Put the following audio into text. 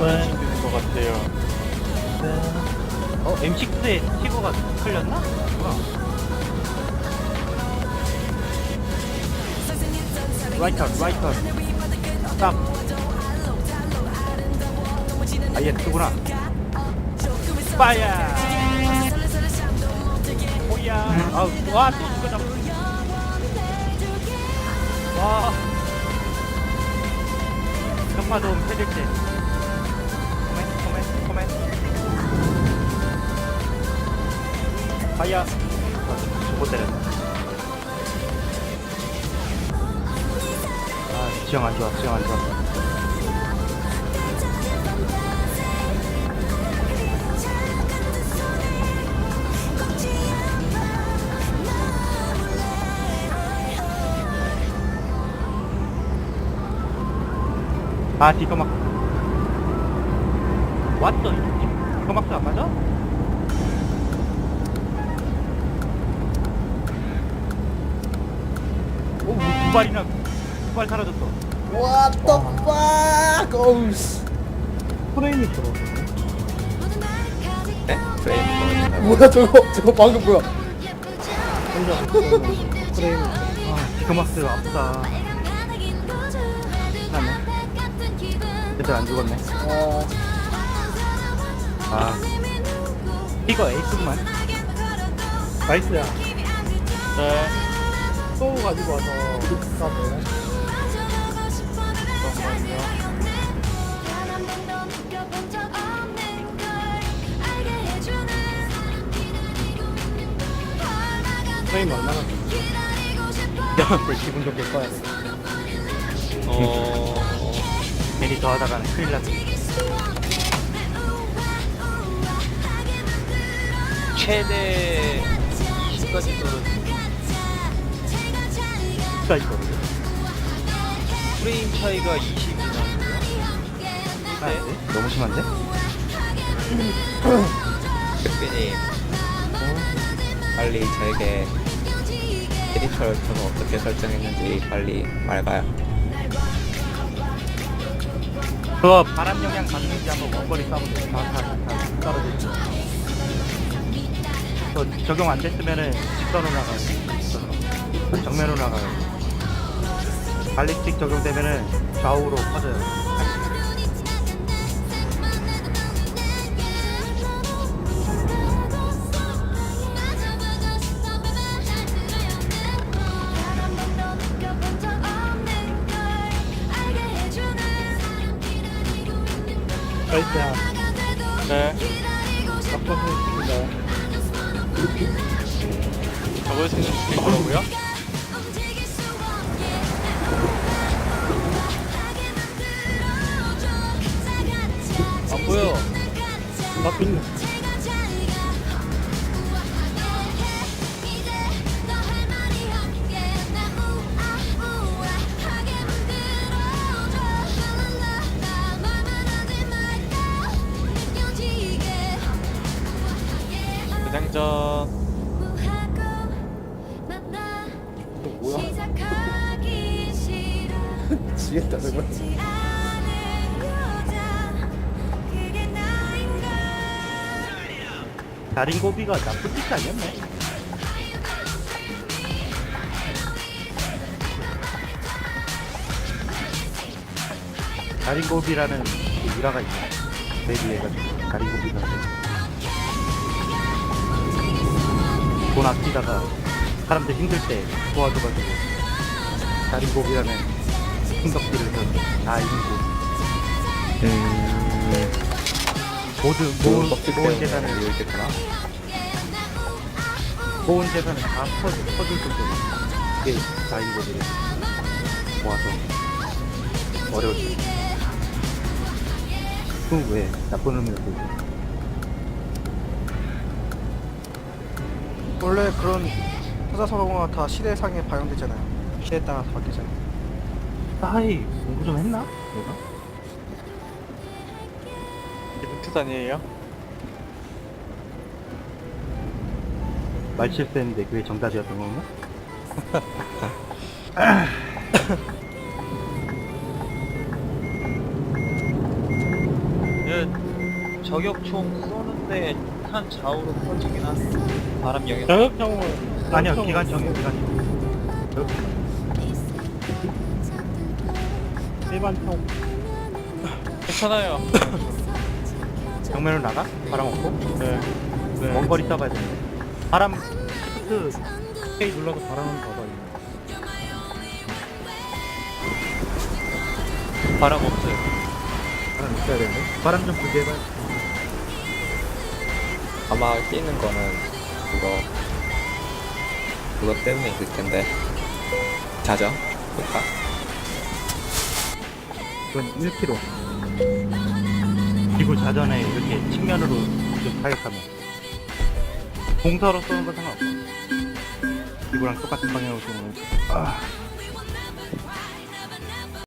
네. 되는 것 같아요. 어, M6에 티거가? 어. 라이터, 라이터. 딱. 아, 얘 누구나. 빠야. 오야. 아, 와, 또 죽었다. 와. 경마도 해줄 때. 파이어. 못 때렸네. 아, 지형 안 좋아, 지형 안 좋아. 아, 디커막. 왔더, 디커막스 안 맞아? 오, 뭐두 발이나, 두 발 사라졌어. What the fuck? 어우 씨. 프레임이 들어. 네? 프레임 뭐야 저거 저거 방금 뭐야? 프레임. 아, 디커막스 아프다. 나네. 얘들 안 죽었네. 아 아, 이거 에이스만. 나이스야. 네. 또 가지고 와서 릭스하네. 프레임 얼마나 야, 기분 좋게 써야 돼. 어, 괜히 더 하다가는 큰일 났지. 최대 20까지 떨어 이거. 프레임 차이가 20이 나고요. 아, 네? 너무 심한데? 백빈이 빨리 저에게 캐릭터를 저는 어떻게 설정했는지 빨리 말해봐요 그거 바람 영향 받는지 한번 원거리 싸보면 돼. 다, 다, 다 떨어지지. 그 적용 안 됐으면은 직선으로 나가요. 직선으로. 정면으로 나가요. 발리스틱 적용되면은 좌우로 퍼져요. 나이스야. 네. 바꿔서 했습니다. 저걸 생각해 뭐라고요? 나 빈. 그냥전. 지겠다 정말. 다린 고비가 나쁜 짓이 아니었네. 다린 고비라는 그 일화가 있네. 데뷔해가지고 다린 고비가 돈 아끼다가 사람들 힘들 때 도와줘가지고 다린 고비라는 해서 다 이기고 음... 모든 모은 모은 재산을 이렇겠구나 모은 재산을 다 퍼, 퍼줄 정도로 그게 다인 고비를 모아서 어려울 때 그럼 왜 나쁜 그러지? 원래 그런 사자성어가 다 시대상에 반영되잖아요. 시대에 따라서 바뀌잖아요. 아이 공부 좀 했나? 내가? 투단이에요? 말 실수했는데 그게 정답이었던 건가? 저격총 쏘는데 탄 좌우로 퍼지긴 하네. 바람 영향. 저격총은 아니요 기관총이요 기관총 일반 총 괜찮아요. 정면으로 나가? 바람 없고? 네. 네. 원거리 쏴봐야 되는데 바람 시프트 K 눌러서 바람은 봐봐요 바람 없어요. 바람 있어야 되는데 바람 좀 불게 해봐요 아마 끼는 거는 그거 그거 때문에 있을 텐데 자죠? 볼까? 그건 1km 기구 자전에 이렇게 측면으로 좀 타격하면 공사로 쏘는 건 상관없어. 기구랑 똑같은 방향으로 쏘는 건 아,